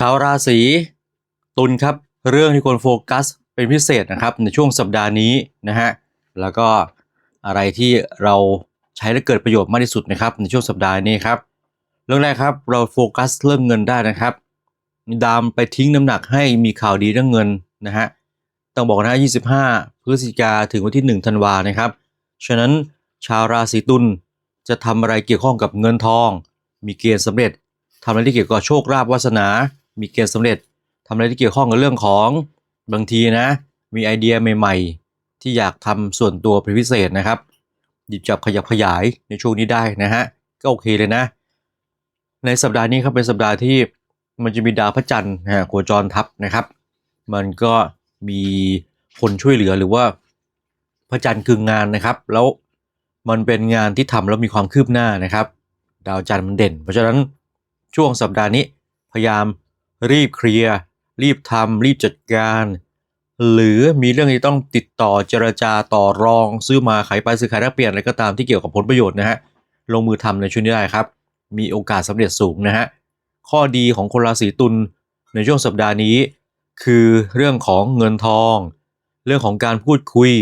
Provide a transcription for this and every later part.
ชาวราศีตุลครับ เรื่องที่ควรโฟกัสเป็นพิเศษนะครับในช่วงสัปดาห์นี้นะฮะแล้วก็อะไรที่เราใช้และเกิดประโยชน์มากที่สุดนะครับในช่วงสัปดาห์นี้ครับเรื่องแรกครับเราโฟกัสเรื่องเงินได้นะครับ ดามไปทิ้งน้ำหนักให้มีข่าวดีเรื่องเงินนะฮะต้องบอกนะ25 พฤศจิกาถึงวันที่ 1 ธันวานะครับฉะนั้นชาวราศีตุลจะทำอะไรเกี่ยวข้องกับเงินทอง มีเกณฑ์สำเร็จทำอะไรที่เกี่ยวกับโชคลาภวาสนา มีเกณฑ์สำเร็จทำอะไรที่เกี่ยวข้องกับเรื่องของบางทีนะ มีไอเดียใหม่ ๆ ที่อยากทำส่วนตัวเป็นพิเศษนะครับหยิบจับขยับขยายในช่วงนี้ได้นะฮะก็โอเคเลยนะ ในสัปดาห์นี้ครับเป็นสัปดาห์ที่มันจะมีดาวพระจันทร์ฮะโคจรทับนะครับ มันก็มีคนช่วยเหลือหรือว่าพระจันทร์คืองานนะครับ แล้วมันเป็นงานที่ทำแล้วมีความคืบหน้านะครับ ดาวจันทร์มันเด่น เพราะฉะนั้นช่วงสัปดาห์นี้พยายาม รีบเคลียร์ รีบทำรีบจัดการ หรือมีเรื่องที่ต้องติดต่อเจรจาต่อรอง ซื้อมาขายไปซื้อขายแลกเปลี่ยนอะไรก็ตามที่เกี่ยวกับผลประโยชน์นะฮะลงมือทำในช่วงนี้ได้ครับ มีโอกาสสำเร็จสูงนะฮะข้อดีของคนราศีตุลในช่วงสัปดาห์นี้ คือเรื่องของเงินทอง เรื่องของการพูดคุย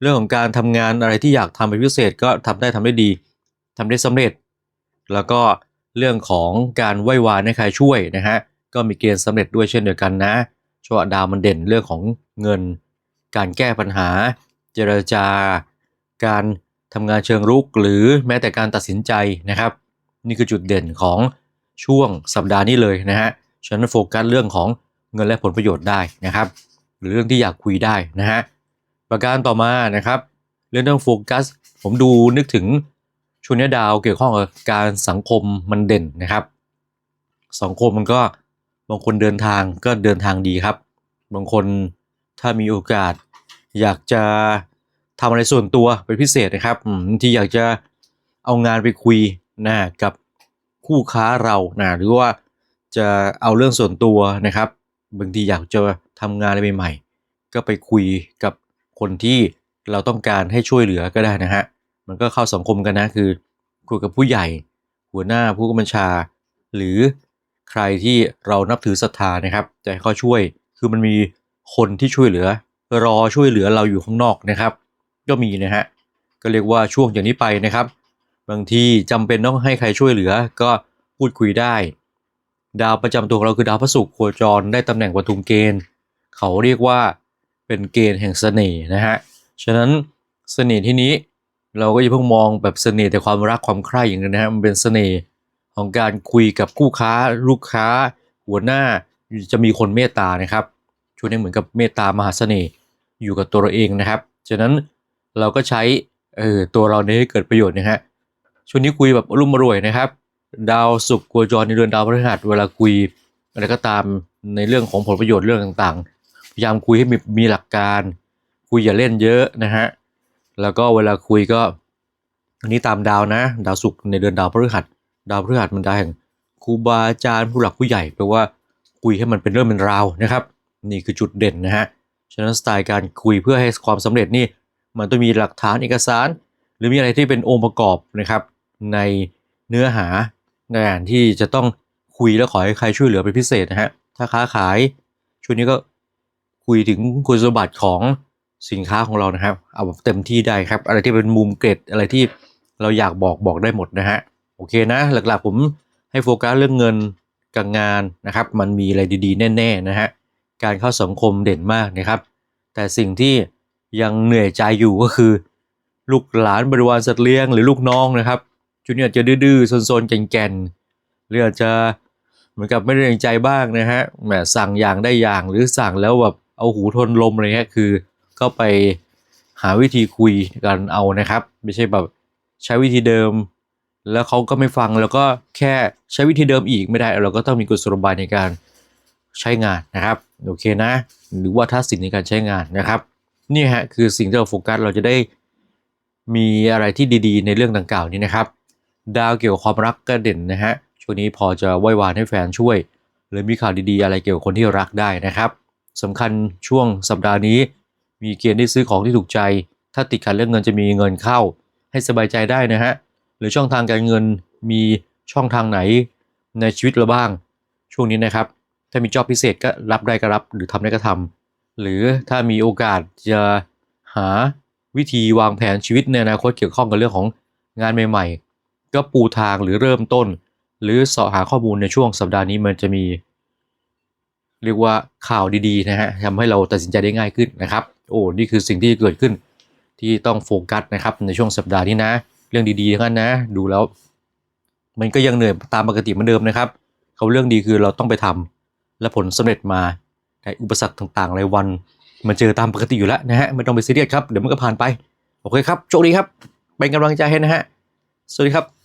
เรื่องของการทำงานอะไรที่อยากทำเป็นพิเศษก็ทำได้ทำได้ดีทำได้สำเร็จ แล้วก็เรื่องของการไหว้วานให้ใครช่วยนะฮะ ก็มีเกณฑ์สำเร็จด้วยเช่นเดียวกันนะช่วงดาวมันเด่นเรื่องของเงิน การแก้ปัญหา เจรจา การทำงานเชิงรุกหรือแม้แต่การตัดสินใจนะครับ นี่คือจุดเด่นของช่วงสัปดาห์นี้เลยนะฮะฉะนั้นโฟกัสเรื่องของเงินและผลประโยชน์ได้นะครับ หรือเรื่องที่อยากคุยได้นะฮะประการต่อมานะครับ เรื่องต้องโฟกัส ผมดูนึกถึงช่วงนี้ดาวเกี่ยวข้องกับการสังคมมันเด่นนะครับ สังคมมันก็ บางคนเดินทางก็เดินทางดีครับ บางคนถ้ามีโอกาส อยากจะทำอะไรส่วนตัวเป็นพิเศษนะครับบางที่อยากจะเอางานไปคุยนะกับคู่ค้าเรานะหรือว่าจะเอาเรื่องส่วนตัวนะครับ บางทีอยากจะทำงานอะไรใหม่ๆก็ไปคุยกับคนที่เราต้องการให้ช่วยเหลือก็ได้นะฮะมันก็เข้าสังคมกันนะคือคุยกับผู้ใหญ่ หัวหน้าผู้กำกับบัญชา หรือ ใครที่เรานับถือศรัทธานะครับจะให้เขาช่วยคือมันมีคนที่ช่วยเหลือ รอช่วยเหลือเราอยู่ข้างนอกนะครับ ก็มีนะฮะก็เรียกว่าช่วงอย่างนี้ไปนะครับ บางทีจำเป็นต้องให้ใครช่วยเหลือ ก็พูดคุยได้ ดาวประจำตัวของเราคือดาวพระศุกร์โคจรได้ตำแหน่งปทุมเกณฑ์ เขาเรียกว่าเป็นเกณฑ์แห่งเสน่ห์นะฮะฉะนั้นเสน่ห์ที่นี้เราก็อย่าเพิ่งมองแบบเสน่ห์แต่ความรักความใคร่อย่างนั้นนะฮะมันเป็นเสน่ห์ ของการคุยกับคู่ค้าลูกค้า หัวหน้าจะมีคนเมตตานะครับช่วงนี้เหมือนกับเมตตามหาเสน่ห์อยู่กับตัวเราเองนะครับฉะนั้นเราก็ใช้เออตัวเราเนี่ยให้เกิดประโยชน์นะฮะช่วงนี้คุยแบบรุ่มรวยนะครับ ดาวศุกร์โคจรในเดือนดาวพฤหัสเวลาคุยอะไรก็ตามในเรื่องของผลประโยชน์เรื่องต่างๆ พยายามคุยให้มีมีหลักการ คุยอย่าเล่นเยอะนะฮะแล้วก็เวลาคุยก็อันนี้ตามดาวนะ ดาวศุกร์ในเดือนดาวพฤหัส ดาวพฤหัสมันดาวแห่งครูบาอาจารย์ผู้หลักผู้ใหญ่แปลว่าคุยให้มันเป็นเรื่องเป็นราวนะครับ นี่คือจุดเด่นนะฮะฉะนั้นสไตล์การคุยเพื่อให้ความสำเร็จนี่มันต้องมีหลักฐานเอกสาร หรือมีอะไรที่เป็นองค์ประกอบนะครับ ในเนื้อหาในการที่จะต้องคุยแล้วขอให้ใครช่วยเหลือเป็นพิเศษนะฮะถ้าค้าขายช่วงนี้ก็คุยถึงคุณสมบัติของสินค้าของเรานะครับ เอาแบบเต็มที่ได้ครับ อะไรที่เป็นมุมเกร็ดอะไรที่เราอยากบอกบอกได้หมดนะฮะ โอเคนะ หลักๆผมให้โฟกัสเรื่องเงินกับงานนะครับ มันมีอะไรดีๆ แน่ๆนะฮะการเข้าสังคมเด่นมากนะครับ แต่สิ่งที่ยังเหนื่อยใจอยู่ก็คือ ลูกหลานบริวารสัตว์เลี้ยงหรือลูกน้องนะครับชุดนี้อาจจะดื้อๆซนๆแก่นๆหรืออาจจะเหมือนกับไม่ได้เรงใจบ้างนะฮะแหมสั่งอย่างได้อย่างหรือสั่งแล้วแบบเอาหูทนลมอะไรเงี้ยคือ ก็ไปหาวิธีคุยกันเอานะครับ ไม่ใช่แบบใช้วิธีเดิม แล้วเขาก็ไม่ฟังแล้วก็แค่ใช้วิธีเดิมอีกไม่ได้ เราก็ต้องมีกุศโลบายในการใช้งานนะครับโอเคนะ หรือว่าทัศนในการใช้งานนะครับนี่ฮะคือสิ่งที่เราโฟกัสเราจะได้มีอะไรที่ดีๆ ในเรื่องดังกล่าวนี้นะครับ ดาวเกี่ยวกับความรักก็เด่นนะฮะช่วงนี้พอจะไหว้วานให้แฟนช่วย หรือมีข่าวดีๆ อะไรเกี่ยวกับคนที่รักได้นะครับสำคัญช่วงสัปดาห์นี้ มีเกณฑ์ได้ซื้อของที่ถูกใจ ถ้าติดขัดเรื่องเงินจะมีเงินเข้า ให้สบายใจได้นะฮะ หรือช่องทางการเงินมีช่องทางไหนในชีวิตเราบ้าง ช่วงนี้นะครับ ถ้ามีจอบพิเศษก็รับได้ก็รับ หรือทำได้ก็ทำหรือถ้ามีโอกาสจะหาวิธีวางแผนชีวิตในอนาคตเกี่ยวข้องกับเรื่องของงานใหม่ๆ ก็ปูทางหรือเริ่มต้น หรือเสาะหาข้อมูลในช่วงสัปดาห์นี้มันจะมี เรียกว่าข่าวดีๆนะฮะทำให้เราตัดสินใจได้ง่ายขึ้นนะครับ โอ้นี่คือสิ่งที่เกิดขึ้นที่ต้องโฟกัสนะครับในช่วงสัปดาห์นี้นะ รื่องดีๆทั้งนั้นนะ ดูแล้ว มันก็ยังเหนื่อยตามปกติเหมือนเดิมนะครับ เขาเรื่องดีคือเราต้องไปทำและผลสำเร็จมาแต่อุปสรรคต่างๆรายวัน มันเจอตามปกติอยู่แล้วนะฮะไม่ต้องไปซีเรียสครับเดี๋ยวมันก็ผ่านไป โอเคครับโชคดีครับ เป็นกำลังใจให้นะฮะสวัสดีครับ